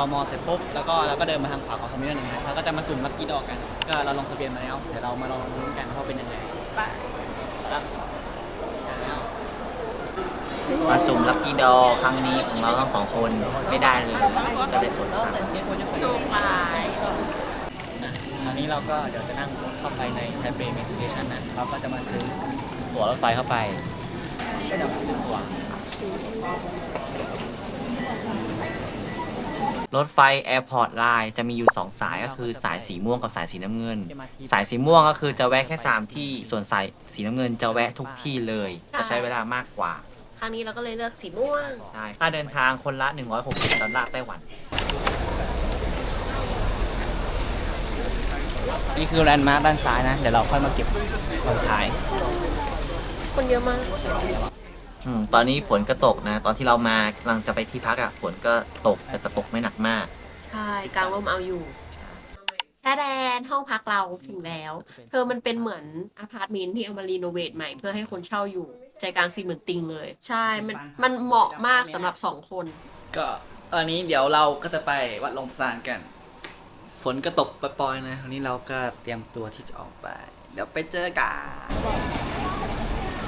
ตมเสร็จปุ๊บแล้วก็เราก็เดินมาทางขวาของสมิธหนึ่งนะเราก็จะมาสุ่มลัคกี้ดอกกัน ก็เราลงทะเบียนมาแล้วเดี๋ยวเรามาลองลุ้นกันว่าเป็นยังไงไปแล้วแล้วมาสุ่มลัคกี้ดอครั้งนี้ของเราทั้งสองคนไม่ได้เลยจะได้ผลครับโชคร้ายนะคราวนี้เราก็เดี๋ยวจะนั่งรถเข้าไปในไทเปเมกสเตชันนะเราก็จะมาซื้อตั๋วรถไฟเข้าไปก็จะมาซื้อตั๋ว รถไฟ Airport Line จะมีอยู่ 2 สายก็คือสายสีม่วงกับสายสีน้ำเงิน สายสีม่วงก็คือจะแวะแค่ 3 ที่ ส่วนสายสีน้ำเงินจะแวะทุกที่เลย จะใช้เวลามากกว่า ครั้งนี้เราก็เลยเลือกสีม่วง ใช่ ค่าเดินทางคนละ 160ดอลลาร์ไต้หวัน นี่คือแลนด์มาร์คด้านซ้ายนะ เดี๋ยวเราค่อยมาเก็บตอนท้าย คนเยอะมาก อืมตอนนี้ฝนก็ตกนะ ตอนที่เรามากำลังจะไปที่พักอะฝนก็ตกแต่ก็ตกไม่หนักมาก ใช่กลางร่มเอาอยู่แค่แดนห้องพักเราถึงแล้ว เธอมันเป็นเหมือนอพาร์ตเมนต์ที่เอามารีโนเวทใหม่เพื่อให้คนเช่าอยู่ ใจกลางซีเหมือนติงเลย ใช่ มันมันเหมาะมากสำหรับสองคน ก็ตอนนี้เดี๋ยวเราก็จะไปวัดลงซานกัน ฝนก็ตกปล่อยๆนะคราวนี้เราก็เตรียมตัวที่จะออกไป เดี๋ยวไปเจอกัน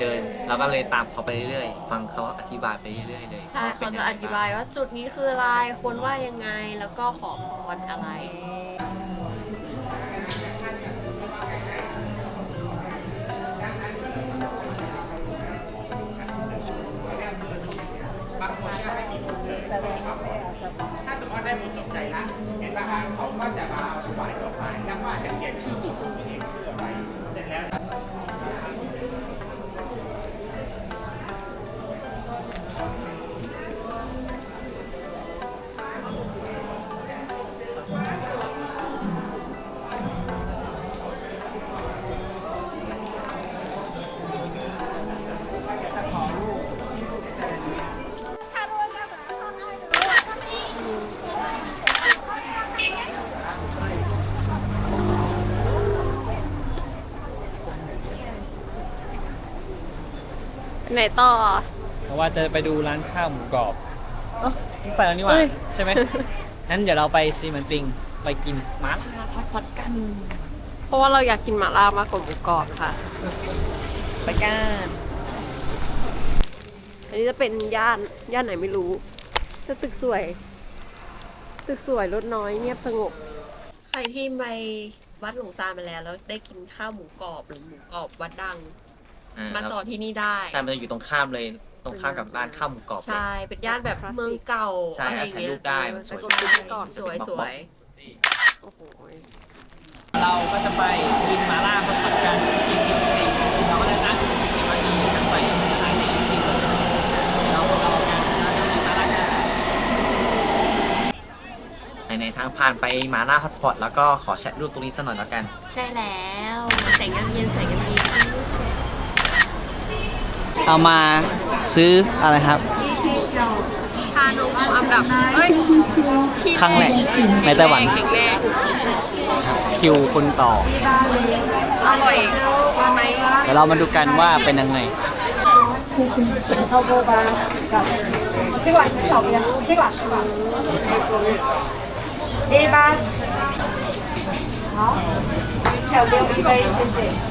เดิน เราก็เลยตามเขาไปเรื่อยๆ ฟังเขาอธิบายไปเรื่อยๆเลยใช่เขาจะอธิบายว่าจุดนี้คืออะไรควรว่ายังไงแล้วก็ขอพรอะไร นต่อ เพราะว่าจะไปดูร้านข้าวหมูกรอบเออไปแล้วนี่หว่าเฮ้ย ใช่ไหมงั้นเดี๋ยวเราไปซีเหมันติงไปกินหมาล่าทอดผัดกัน เพราะว่าเราอยากกินหม่าล่ามากกว่าหมูกรอบค่ะ ไปกันอันนี้จะเป็นย่านย่านไหนไม่รู้แต่ตึกสวย ตึกสวยรถน้อยเงียบสงบ ใครที่ไปวัดหลวงซานมาแล้วแล้วได้กินข้าวหมูกรอบหรือหมูกรอบวัดดัง อ่ามาต่อที่นี่ได้ใช่ มันจะอยู่ตรงข้ามเลย ตรงข้ามกับร้านข้าวหมูกรอบเลย ใช่เป็นย่านแบบเมืองเก่าใช่อะไรอย่างเงี้ถ่ายรูยปได้มันสวยใช่ๆสวยเป็นสบล็วอกยโอ้โหเราก็จะไปกินหมาล่าทอดผัดกันที่ซีเหมันติงเราก็ได้นั่งเอ็มอาร์ทีกันไปสถานีซีเหมันติงเราเรากันเราจะกินหมาล่ากันในๆทางผ่านไปหมาล่าฮอตพอตแล้วก็ขอแชะรูปตรงนี้สักหน่อยแล้วกัน ใช่แล้วแสงยามเย็นแสงยามเย็น เอามาซื้ออะไรครับ ชานมอันดับ เอ้ยที่ ครั้งแรกในไต้หวัน แข็งแรง คิวคนต่อ อร่อยไหม เดี๋ยวเรามาดูกันว่าเป็นยังไง 这碗是小边，这碗是吧？一般。好，小边一杯，谢谢。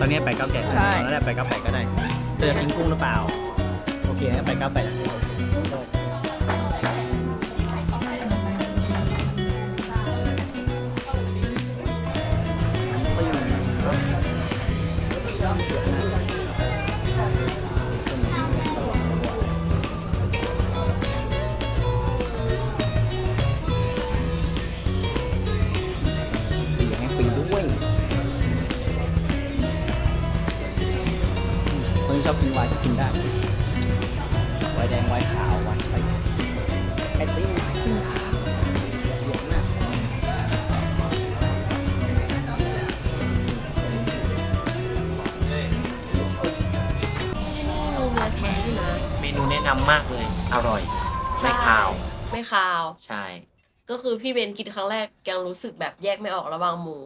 ตอนนี้ไปเก้าแปดใช่ ตอนแรกไปเก้าแปดก็ได้เธอจะกินกุ้งหรือเปล่า โอเคงั้นไปเก้าแปด อบกินไวน์ก็กินได้ ไวน์แดงไวน์ขาวไวน์สไปซ์ไอติมไวน์ขึ้นขาวเยอะมากที่นี่มีเนื้อแท้ด้วยนะเมนูแนะนำมากเลย อร่อย ไม่ใช่คาว ไม่คาว ใช่ ก็คือพี่เบนกินครั้งแรกยังรู้สึกแบบแยกไม่ออกระหว่างหมู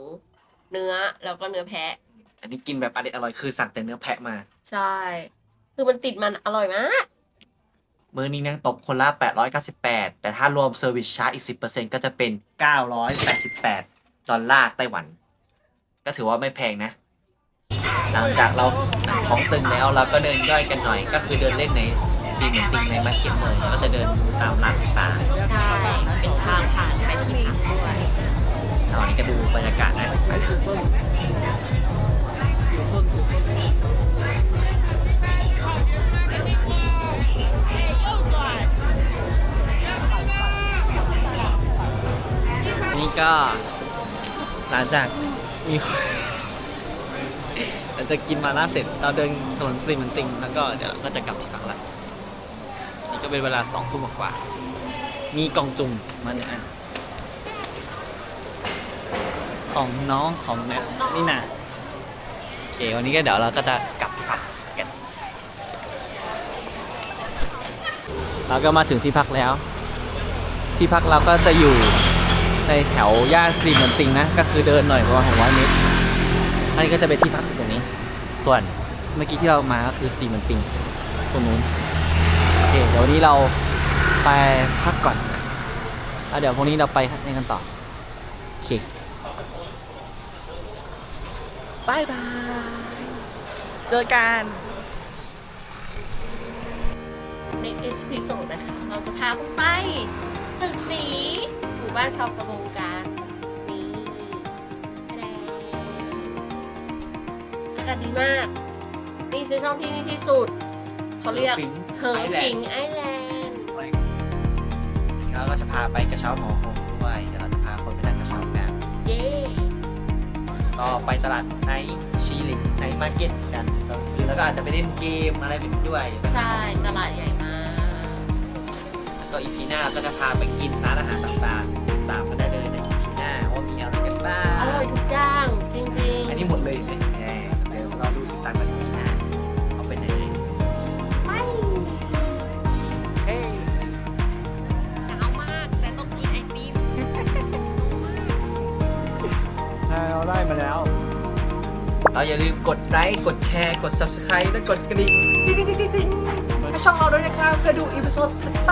เนื้อแล้วก็เนื้อแพะ อันนี้กินแบบอร่อยอร่อยคือสั่งแต่เนื้อแพะมา ใช่ คือมันติดมันอร่อยมากมื้อนี้นั่งตกคนละ 898 แต่ถ้ารวมเซอร์วิสชาร์จอีก 10%ก็จะเป็น 988 ดอลลาร์ไต้หวัน ก็ถือว่าไม่แพงนะ หลังจากเราหนังท้องตึงแล้วเราก็เดินย่อยกันหน่อย ก็คือเดินเล่นในซีเหมือนติงในมาร์เก็ตเลยแล้วก็จะเดินตามร้านต่างใช่ เป็นทางผ่านไปที่พักด้วยๆตอนนี้ก็ดูบรรยากาศนะไปนะนี่ ก็ หลังจากมีคนหลังจากกินมาล่าเสร็จเราเดินถนนซีมันติง แล้วก็เดี๋ยวเราก็จะกลับที่พักละนี่ก็เป็นเวลาสองทุ่มกว่า มีกล่องจุ่มมาหนึ่งอันของน้องของแนทนี่นะโอเควันนี้ก็เดี๋ยวเราก็จะกลับที่พักกันเราก็มาถึงที่พักแล้ว ที่พักเราก็จะอยู่ ในแถวย่านซีเหมือนติงนะ ก็คือเดินหน่อยประมาณหกร้อยเมตรอันนี้ก็จะเป็นที่พักตรงนี้ ส่วนเมื่อกี้ที่เรามาก็คือซีเหมือนติงตรงนู้นโอเคเดี๋ยววันนี้เราไปพักก่อนแล้วเดี๋ยวพรุ่งนี้เราไปนี่กันต่อโอเคบายบาย เจอกัน ในเอสพีโซดนะคะ เราจะพาคุณไป ตึกสี มู่บ้านชาวประมงการนี่แดงอากาศดีมาก นี่คือช่องที่นี่ที่สุด เขาเรียกฟิงเฮิร์ไอแลนด์ฟิงไอแลนด์แล้วก็จะพาไปกระเช้าหมอคงด้วยเดี๋ยวเราจะพาคนไปนั่งกระเช้ากันเย้ก็ไปตลาดในชีลิงในมาร์เก็ตกันตอนคืนแล้วก็อาจจะไปเล่นเกมอะไรไปด้วยใช่ตลาด ก็อีพีหน้าก็จะพาไปกินร้านอาหารต่างๆตามมาได้เลยในอีพีหน้าว่ามีอะไรกันบ้างอร่อยทุกอย่างจริงอันนี้หมดเลยเห็นไหมแหมเดี๋ยวเราดูติดตามกันอีพีหน้าเอาเป็นยังไงๆไม่เฮ้ หนาวมาก แต่ต้องกินไอติม เราได้มาแล้ว เราอย่าลืมกดไลค์ กดแชร์ กด subscribe และกดกระดิ่งติ๊งๆๆๆๆให้ ช่องเราด้วยนะครับไปดูอีพิโซดถัดไป